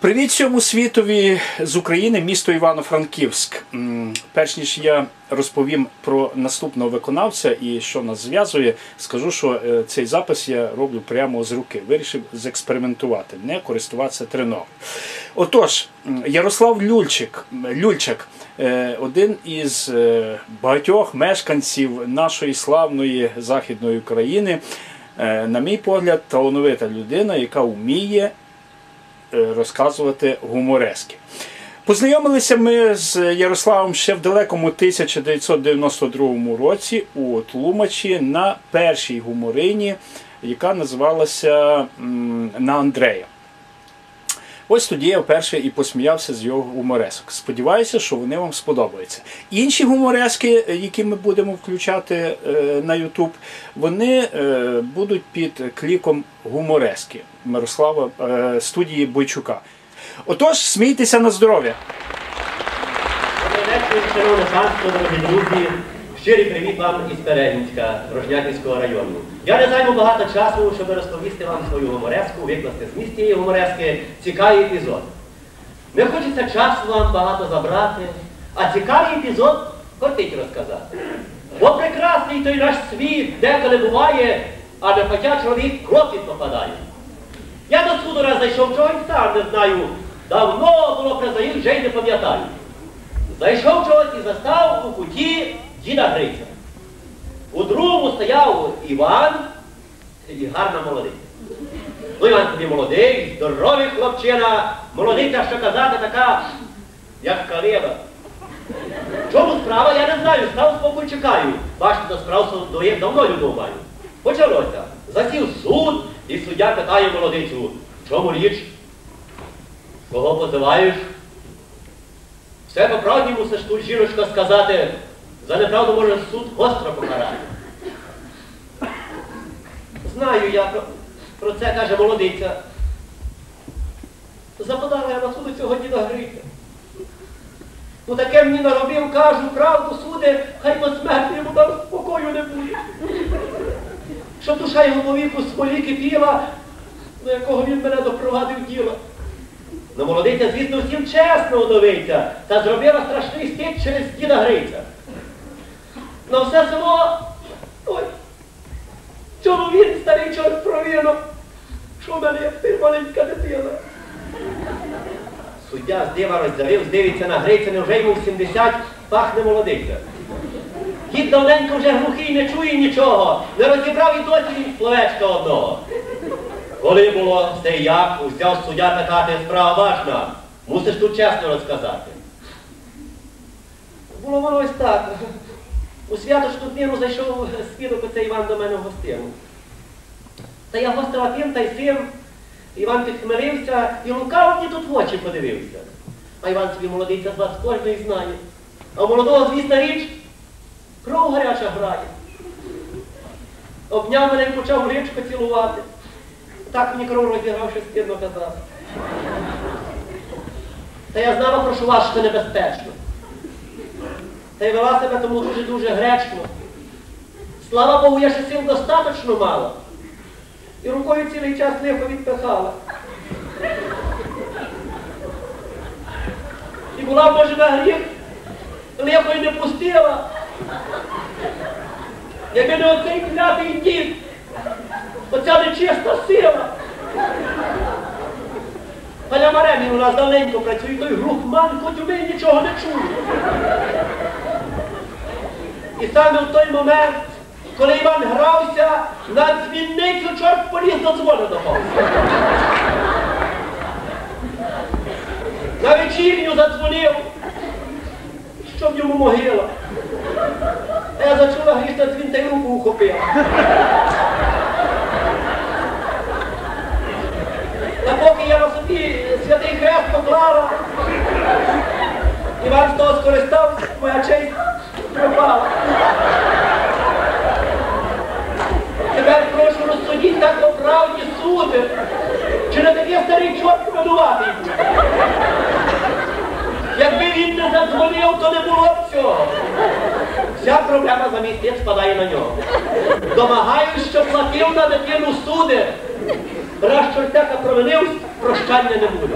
Привіт всьому світові з України, місто Івано-Франківськ. Перш ніж я розповім про наступного виконавця і що нас зв'язує, скажу, що е, цей запис я роблю прямо з руки. Вирішив зекспериментувати, не користуватися треногом. Отож, Ярослав Люльчик, м, Люльчак, е, один із е, багатьох мешканців нашої славної західної України. На мій погляд, талановита людина, яка вміє розказувати гуморески. Познайомилися ми з Ярославом ще в далекому 1992 році у Тлумачі на першій гуморині, яка називалася На Андрея. Ось тоді я вперше і посміявся з його гуморесок. Сподіваюся, що вони вам сподобаються. Інші гуморески, е, які ми будемо включати е, на YouTube, вони е, будуть під кліком гуморески Мирослава студії Бойчука. Отож, смійтеся на здоров'я! Дорогі друзі. Щирий привіт вам із Перегінська, Рожнятівського району. Я не займу багато часу, щоб розповісти вам свою гумореску, викласти зміст цієї гуморески цікавий епізод. Не хочеться часу вам багато забрати, а цікавий епізод хотіть розказати. Бо прекрасний той наш світ деколи буває, а не хоча чоловік кропі попадає. Я до суду раз зайшов, чого й сам не знаю. Давно було признаю, вже й не пам'ятаю. Зайшов чогось і застав у куті діда Гриця. У другому стояв Іван і гарна молодиця. Ну, Іван тобі молодий, здоровий хлопчина, молодиця, що казати, така, як калива. Чому справа, я не знаю, став спокій чекаю. Бачите, до справ доє давно любов маю. Почалося. Засів суд, і суддя питає молодицю, чому річ? Кого позиваєш? Все по правді мусиш тут, жіночка, сказати. За неправду може суд гостро покарати. Знаю я про, про це, каже молодиця. Западала я на суду цього діда Гриця. Ну таке мені наробив, кажу, правду суди, хай по смерті йому там спокою не буде. Щоб душа його повіку смолі кипіла, до якого він мене допровадив діло. Ну, молодиця, звісно, всім чесно удовиця, та зробила страшний стид через діда Гриця. На все село. Ой. Чому він, старий чорт провірно, що в мене ти маленька дитина. Суддя з дива розділив, здивиться на Гриця, невже йому в 70 пахне молодиця. Дід давненько вже глухий не чує нічого, не розібрав і досі він словечка одного. Коли було все як, взяв суддя питати, справа важна, мусиш тут чесно розказати. Було воно ось так. У святочну днину зайшов свідок оцей Іван до мене в гостину. Та я гостила тим та й сим. Іван підхмелився і лукаво мені тут в очі подивився. А Іван собі молодиця з вас кожний знає. А у молодого, звісна річ, кров гаряча грає. Обняв мене і почав річку цілувати. Так мені кров розіграв, що стидно казати. Та я знала, прошу вас, що небезпечно. Та й вела себе тому дуже-дуже гречно. Слава Богу, я ще сил достаточно мала. І рукою цілий час лихо відпихала. І була, на гріх, лихо й не пустила. Якби не оцей клятий дід, оця нечиста сила. Паня Маремі у нас давненько працює, той глухман, хоч у мене нічого не чує. Саме в той момент, коли Іван грався, на дзвінницю чорт поліз до дзвону допався. На вечірню задзвонив, щоб йому могила. А я зачула грішна дзвін та й руку ухопила. Та поки я на собі святий хрест поклала, Іван з того скористався, моя честь пропала. Розсудіть так по правді. Чи не такий старий чорт винуватий? Якби він не задзвонив, то не було б цього. Вся проблема за місяць спадає на нього. Домагаюсь, що платив на дитину суди. Раз чортяка провинився, прощання не буде.